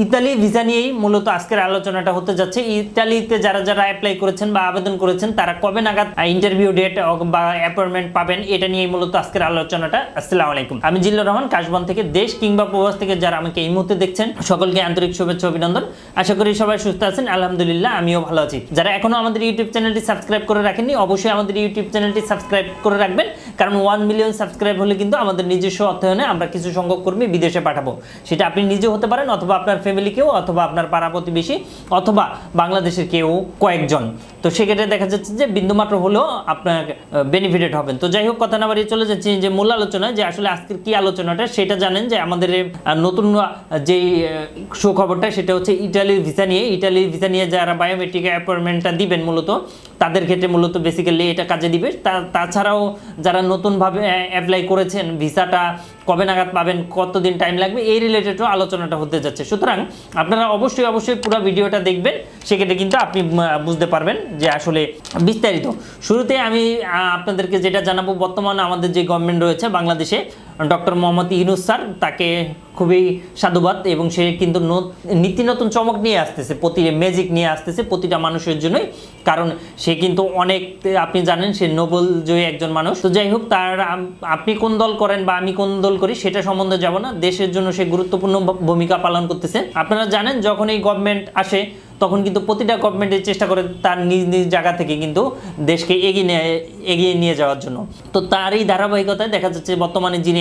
Italy visa নিয়েই মূলত আজকের আলোচনাটা হতে যাচ্ছে। ইতালিতে যারা যারা অ্যাপ্লাই করেছেন বা আবেদন করেছেন, তারা কবে নাগাদ ইন্টারভিউ ডেট বা অ্যাপয়েন্টমেন্ট পাবেন, এটা নিয়েই মূলত আজকের আলোচনাটা। আসসালামু আলাইকুম। আমি জিল্লুর রহমান, কাশবন থেকে দেশ কিংবা প্রবাস থেকে যারা আমাকে এই মুহূর্তে দেখছেন, সকলকে আন্তরিক শুভেচ্ছা, অভিনন্দন। আশা করি সবাই সুস্থ আছেন, আলহামদুলিল্লাহ, আমিও ভালো আছি। যারা এখনও আমাদের ইউটিউব চ্যানেলটি সাবস্ক্রাইব করে রাখেননি, অবশ্যই আমাদের ইউটিউব চ্যানেলটি সাবস্ক্রাইব করে রাখবেন, কারণ ওয়ান মিলিয়ন সাবস্ক্রাইব হলে কিন্তু আমাদের নিজস্ব অর্থায়নে আমরা কিছু সংখ্যক কর্মী বিদেশে পাঠাবো। সেটা আপনি নিজে হতে পারেন অথবা আপনার ফ্যামিলিকেও অথবা আপনার পাড়া প্রতিবেশী অথবা বাংলাদেশের কেউ কয়েকজন। তো সেক্ষেত্রে দেখা যাচ্ছে যে বিন্দুমাত্র হলেও আপনার বেনিফিটেড হবেন। তো যাই হোক, কথা না বাড়িয়ে চলে যাচ্ছি যে মূল আলোচনা যে আসলে আজকের কি আলোচনাটা, সেটা জানেন যে আমাদের নতুন যেই সুখবরটা সেটা হচ্ছে ইটালির ভিসা নিয়ে। ইটালির ভিসা নিয়ে যারা বায়োমেট্রিক অ্যাপয়েন্টমেন্টটা দিবেন মূলত, তাদের ক্ষেত্রে মূলত বেসিক্যালি এটা কাজে দিবে। তা- তাছাড়াও যারা নতুনভাবে অ্যাপ্লাই করেছেন, ভিসাটা কবে নাগাদ পাবেন, কতদিন টাইম লাগবে, এই রিলেটেডও আলোচনাটা হতে যাচ্ছে। সুতরাং আপনারা অবশ্যই অবশ্যই পুরো ভিডিওটা দেখবেন, সেক্ষেত্রে কিন্তু আপনি বুঝতে পারবেন যে আসলে বিস্তারিত। শুরুতে আমি আপনাদেরকে যেটা জানাব বর্তমানে আমাদের যে গভর্নমেন্ট রয়েছে বাংলাদেশে ডক্টর মোহাম্মদ ইউনুস স্যার, তাকে খুবই সাধুবাদ এবং সে কিন্তু নীতি নতুন চমক নিয়ে আসতেছে প্রতি ম্যাজিক নিয়ে আসতেছে প্রতিটা মানুষের জন্যই। কারণ সে কিন্তু অনেক, আপনি জানেন সে নোবেল জয়ী একজন মানুষ। তো যাই হোক, তার আপনি কোন দল করেন বা আমি কোন দল করি, সেটা সম্বন্ধে যাব না। দেশের জন্য সে গুরুত্বপূর্ণ ভূমিকা পালন করতেছে। আপনারা জানেন, যখন এই গভর্নমেন্ট আসে, তখন কিন্তু প্রতিটা গভর্নমেন্টের চেষ্টা করে তার নিজ নিজ জায়গা থেকে কিন্তু দেশকে এগিয়ে এগিয়ে নিয়ে যাওয়ার জন্য। তো তার এই ধারাবাহিকতায় দেখা যাচ্ছে বর্তমানে যিনি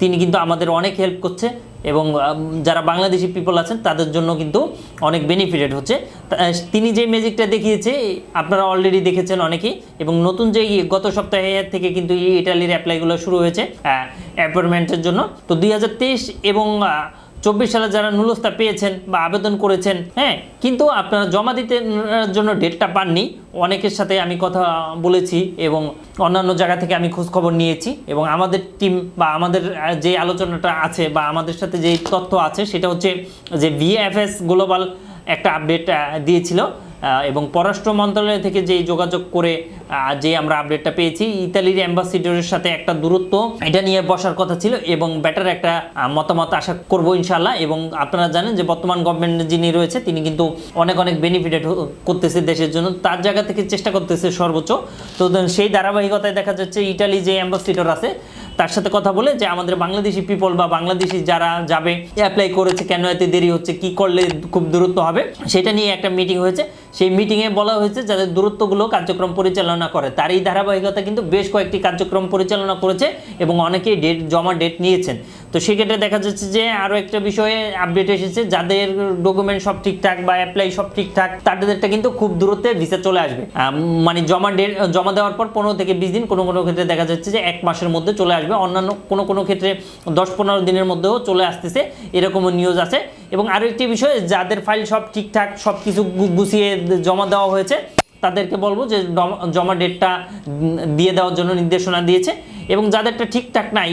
তিনি কিন্তু আমাদের অনেক হেল্প করছে এবং যারা বাংলাদেশি পিপল আছেন, তাদের জন্য কিন্তু অনেক বেনিফিটেড হচ্ছে। তিনি যে ম্যাজিকটা দেখিয়েছে, আপনারা অলরেডি দেখেছেন অনেকেই, এবং নতুন যে গত সপ্তাহে থেকে কিন্তু ইটালির অ্যাপ্লাইগুলো শুরু হয়েছে অ্যাপয়েন্টমেন্টের জন্য। তো দুই হাজার তেইশ এবং চব্বিশ সালে যারা নুলস্তা পেয়েছেন বা আবেদন করেছেন হ্যাঁ কিন্তু আপনারা জমা দিতে জন্য ডেটটা পাননি। অনেকের সাথে আমি কথা বলেছি এবং অন্যান্য জায়গা থেকে আমি খোঁজখবর নিয়েছি এবং আমাদের টিম বা আমাদের যে আলোচনাটা আছে বা আমাদের সাথে যে তথ্য আছে, সেটা হচ্ছে যে ভিএফএস গ্লোবাল একটা আপডেট দিয়েছিল। এবং পররাষ্ট্র মন্ত্রণালয় থেকে যেই যোগাযোগ করে যে আমরা আপডেটটা পেয়েছি, ইতালির অ্যাম্বাসিডরের সাথে একটা দূরত্ব, এটা নিয়ে বসার কথা ছিল এবং বেটার একটা মতামত আশা করব ইনশাল্লাহ এবং আপনারা জানেন যে বর্তমান গভর্নমেন্ট যিনি রয়েছে, তিনি কিন্তু অনেক অনেক বেনিফিটেড করতেছে দেশের জন্য। তার জায়গা থেকে চেষ্টা করতেছে সর্বোচ্চ। তো সেই ধারাবাহিকতায় দেখা যাচ্ছে ইটালি যে অ্যাম্বাসিডর আছে, তার সাথে কথা বলে যে আমাদের বাংলাদেশি পিপল বা বাংলাদেশি যারা যাবে অ্যাপ্লাই করেছে, কেন এতে দেরি হচ্ছে, কি করলে খুব দূরত্ব হবে, সেটা নিয়ে একটা মিটিং হয়েছে। সেই মিটিংয়ে বলা হয়েছে যাদের দূরত্বগুলো কার্যক্রম পরিচালনা করে। তার এই ধারাবাহিকতা কিন্তু বেশ কয়েকটি কার্যক্রম পরিচালনা করেছে এবং অনেকেই ডেট জমা ডেট নিয়েছেন। তো সেক্ষেত্রে দেখা যাচ্ছে যে আরও একটা বিষয়ে আপডেট এসেছে, যাদের ডকুমেন্ট সব ঠিকঠাক বা অ্যাপ্লাই সব ঠিকঠাক, তাদেরটা কিন্তু খুব দূরত্বে ভিসা চলে আসবে। মানে জমা ডেট জমা দেওয়ার পর পনেরো থেকে বিশ দিন কোনো কোনো ক্ষেত্রে দেখা যাচ্ছে যে এক মাসের মধ্যে চলে আসবে। অন্যান্য কোনো কোনো ক্ষেত্রে দশ পনেরো দিনের মধ্যেও চলে আসতেছে। এরকমও নিউজ আছে। এবং আরও একটি বিষয়, যাদের ফাইল সব ঠিকঠাক সব কিছু গুছিয়ে জমা দেওয়া হয়েছে, তাদেরকে বলব যে জমা- ডেটটা দিয়ে দেওয়ার জন্য নির্দেশনা দিয়েছে এবং যাদেরটা ঠিকঠাক নাই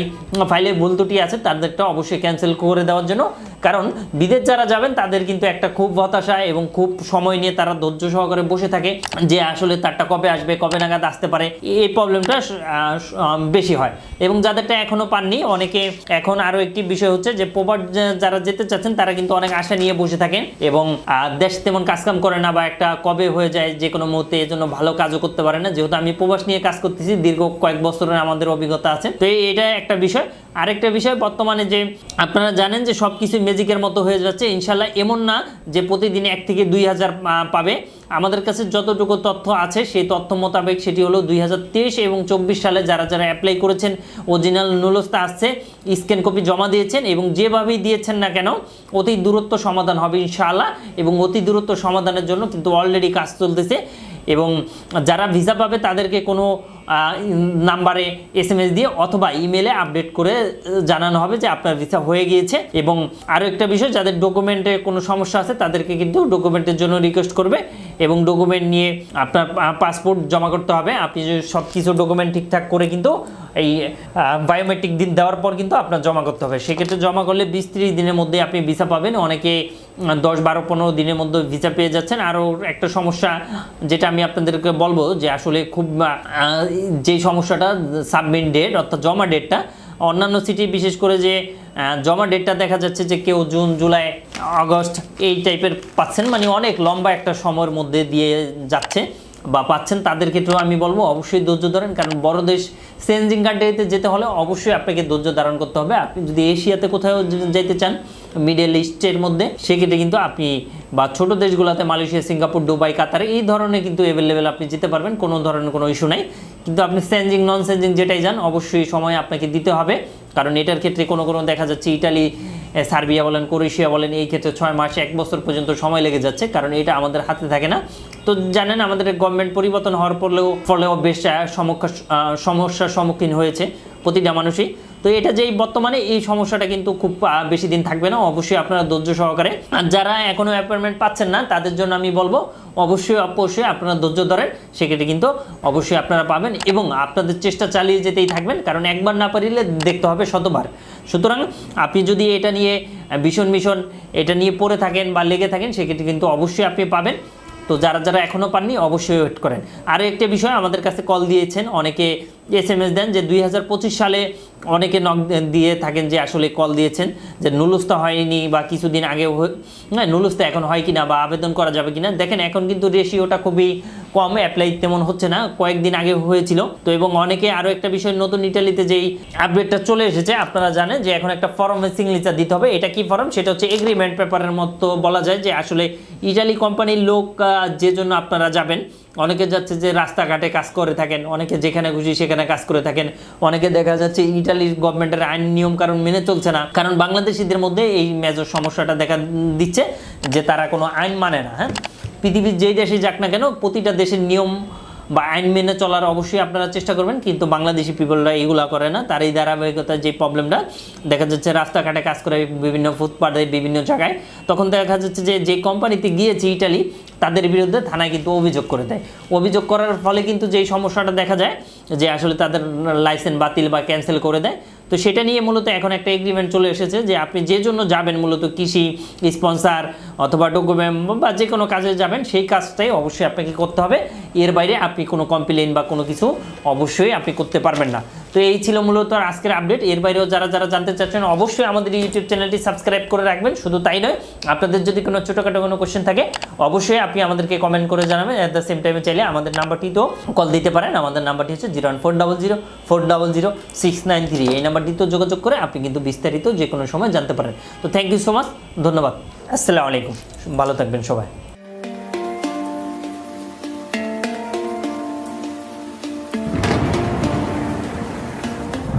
ফাইলে ভুল ত্রুটি আছে, তাদেরটা অবশ্যই ক্যান্সেল করে দেওয়ার জন্য কারণ বিদেশ যারা যাবেন, তাদের কিন্তু একটা খুব হতাশা এবং খুব সময় নিয়ে তারা ধৈর্য সহকারে বসে থাকে যে আসলে তারটা কবে আসবে, কবে নাগাদ আসতে পারে। এই প্রবলেমটা বেশি হয়। এবং যাদেরটা এখনও পাননি, অনেকে এখন আরও একটি বিষয় হচ্ছে যে প্রবাদ যারা যেতে চাচ্ছেন, তারা কিন্তু অনেক আশা নিয়ে বসে থাকেন এবং দেশ তেমন কাজকাম করে না বা একটা কবে হয়ে যায় যে কোনো মুহূর্তে এর জন্য ভালো কাজও করতে পারে না। যেহেতু আমি প্রবাস নিয়ে কাজ করতেছি, দীর্ঘ কয়েক বছরের আমাদের অভিজ্ঞতা আছে। তো এটা একটা বিষয়। আরেকটা বিষয় বর্তমানে যে, আপনারা জানেন যে সব কিছু ম্যাজিকের মতো হয়ে যাচ্ছে ইনশাল্লাহ এমন না যে প্রতিদিন এক থেকে দুই হাজার পাবে। আমাদের কাছে যতটুকু তথ্য আছে, সেই তথ্য মোতাবেক সেটি হলো দুই হাজার তেইশ এবং চব্বিশ সালে যারা যারা অ্যাপ্লাই করেছেন অরিজিনাল নুলস্তা আসছে স্ক্যান কপি জমা দিয়েছেন এবং যেভাবেই দিয়েছেন না কেন, অতি দূরত্ব সমাধান হবে ইনশাআল্লাহ এবং অতি দূরত্ব সমাধানের জন্য কিন্তু অলরেডি কাজ চলতেছে। এবং যারা ভিসা পাবে তাদেরকে কোনো নাম্বারে এস এম এস দিয়ে অথবা ইমেলে আপডেট করে জানানো হবে যে আপনার ভিসা হয়ে গিয়েছে। এবং আরও একটা বিষয়, যাদের ডকুমেন্টে কোনো সমস্যা আছে তাদেরকে কিন্তু ডকুমেন্টের জন্য রিকোয়েস্ট করবে এবং ডকুমেন্ট নিয়ে আপনার পাসপোর্ট জমা করতে হবে। আপনি সব কিছু ডকুমেন্ট ঠিকঠাক করে কিন্তু এই বায়োমেট্রিক দিন দেওয়ার পর কিন্তু আপনার জমা করতে হবে। সেক্ষেত্রে জমা করলে বিশ ত্রিশ দিনের মধ্যে আপনি ভিসা পাবেন। অনেকে দশ, বারো, পনেরো দিনের মধ্যে ভিসা পেয়ে যাচ্ছেন। আরও একটা সমস্যা যেটা আমি আপনাদেরকে বলব যে আসলে খুব যে সমস্যাটা সাবমিন ডেট অর্থাৎ জমা ডেটটা অন্যান্য সিটি বিশেষ করে যে জমা ডেটটা দেখা যাচ্ছে যে কেউ জুন, জুলাই, আগস্ট, এই টাইপের পাচ্ছেন। মানে অনেক লম্বা একটা সময়ের মধ্যে দিয়ে যাচ্ছে। বা পাচ্ছেন তাদের ক্ষেত্রেও আমি বলব অবশ্যই ধৈর্য ধরেন, কারণ বড় দেশ চেঞ্জিং কান্ট্রিতে যেতে হলে অবশ্যই আপনাকে ধৈর্য ধারণ করতে হবে। আপনি যদি এশিয়াতে কোথাও যেতে চান মিডল ইস্টের মধ্যে, সেক্ষেত্রে কিন্তু আপনি বা ছোট দেশগুলোতে, মালয়েশিয়া, সিঙ্গাপুর, দুবাই, কাতারে, এই ধরনের কিন্তু অ্যাভেলেবেল আপনি যেতে পারবেন, কোনো ধরনের কোনো ইস্যু নাই। কিন্তু আপনি চেঞ্জিং নন চেঞ্জিং যেটাই যান, অবশ্যই সময় আপনাকে দিতে হবে। কারণ এটার ক্ষেত্রে কোনো কোনো দেখা যাচ্ছে ইটালি সার্বিয়া বলেন, ক্রোয়েশিয়া বলেন, এই ক্ষেত্রে ছয় মাস, এক বছর পর্যন্ত সময় লেগে যাচ্ছে, কারণ এটা আমাদের হাতে থাকে না। তো জানেন, আমাদের গভর্নমেন্ট পরিবর্তন হওয়ার পরেও ফলেও বেশ সমস্যা সমস্যার সম্মুখীন হয়েছে প্রতিটা মানুষই। তো এটা যেই বর্তমানে এই সমস্যাটা কিন্তু খুব বেশি দিন থাকবে না। অবশ্যই আপনারা ধৈর্য সহকারে, আর যারা এখনও অ্যাপয়েন্টমেন্ট পাচ্ছেন না, তাদের জন্য আমি বলব, অবশ্যই অবশ্যই আপনারা ধৈর্য ধরেন। সেক্ষেত্রে কিন্তু অবশ্যই আপনারা পাবেন এবং আপনাদের চেষ্টা চালিয়ে যেতেই থাকবেন, কারণ একবার না পারিলে দেখতে হবে শতবার। সুতরাং আপনি যদি এটা নিয়ে ভীষণ মিশন এটা নিয়ে পড়ে থাকেন বা লেগে থাকেন, সেক্ষেত্রে কিন্তু অবশ্যই আপনি পাবেন। তো যারা যারা এখনও পাননি, অবশ্যই ওয়েট করেন। আরও একটা বিষয় আমাদের কাছে কল দিয়েছেন, অনেকে এস এম এস দেন যে দুই হাজার পঁচিশ সালে অনেকে নক দিয়ে থাকেন যে আসলে কল দিয়েছেন যে নুলুস্তা হয়নি বা কিছুদিন আগে হ্যাঁ নুলুস্তা এখন হয় কিনা বা আবেদন করা যাবে কিনা। দেখেন, এখন কিন্তু রেশিওটা খুবই কম অ্যাপ্লাই তেমন হচ্ছে না, কয়েকদিন আগে হয়েছিল। তো এবং অনেকে আরও একটা বিষয় নতুন ইটালিতে যেই আপডেটটা চলে এসেছে, আপনারা জানেন যে এখন একটা ফর্মে সিগনেচার দিতে হবে। এটা কি ফর্ম সেটা হচ্ছে এগ্রিমেন্ট পেপারের মতো বলা যায় যে আসলে ইটালি কোম্পানির লোক যে জন্য আপনারা যাবেন, অনেকে যাচ্ছে যে রাস্তাঘাটে কাজ করে থাকেন, অনেকে যেখানে খুশি সেখানে কাজ করে থাকেন, অনেকে দেখা যাচ্ছে ইটালির গভর্নমেন্টের আইন, নিয়ম কারণ মেনে চলছে না। কারণ বাংলাদেশিদের মধ্যে এই মেজর সমস্যাটা দেখা দিচ্ছে যে তারা কোনো আইন মানে না হ্যাঁ? পৃথিবীর যেই দেশে যাক না কেন, প্রতিটা দেশের নিয়ম বা আইন মেনে চলার অবশ্যই আপনারা চেষ্টা করবেন, কিন্তু বাংলাদেশি পিপলরা এগুলা করে না। তার এই ধারাবাহিকতার যে প্রবলেমটা দেখা যাচ্ছে রাস্তাঘাটে কাজ করে বিভিন্ন ফুটপাথে বিভিন্ন জায়গায়, তখন দেখা যাচ্ছে যে যে কোম্পানিতে গিয়েছে ইটালি তাদের বিরুদ্ধে থানায় কিন্তু অভিযোগ করে দেয়। অভিযোগ করার ফলে কিন্তু যেই সমস্যাটা দেখা যায়, যে আসলে তাদের লাইসেন্স বাতিল বা ক্যান্সেল করে দেয় তো সেটা নিয়ে মূলত এখন একটা এগ্রিমেন্ট চলে এসেছে যে আপনি যে জন্য যাবেন মূলত কৃষি স্পন্সার অথবা ডকুমেন্ট বা যে কোনো কাজে যাবেন, সেই কাজটাই অবশ্যই আপনাকে করতে হবে। এর বাইরে আপনি কোনো কমপ্লেন বা কোনো কিছু অবশ্যই আপনি করতে পারবেন না। তো এই ছিল মূলত আজকের আপডেট। এর বাইরেও যারা যারা জানতে চাচ্ছেন, অবশ্যই আমাদের ইউটিউব চ্যানেলটি সাবস্ক্রাইব করে রাখবেন। শুধু তাই নয়, আপনাদের যদি কোনো ছোটোখাটো কোনো কোশ্চেন থাকে, অবশ্যই আপনি আমাদেরকে কমেন্ট করে জানাবেন। অ্যাট দ্য সেম টাইমে চাইলে আমাদের নাম্বারটিতেও কল দিতে পারেন। আমাদের নাম্বারটি হচ্ছে zero one four double zero four double zero six nine three এই নাম্বারটিতেও যোগাযোগ করে আপনি কিন্তু বিস্তারিত যে কোনো সময় জানতে পারেন। তো থ্যাংক ইউ সো মাচ ধন্যবাদ। আসসালামু আলাইকুম। ভালো থাকবেন সবাই।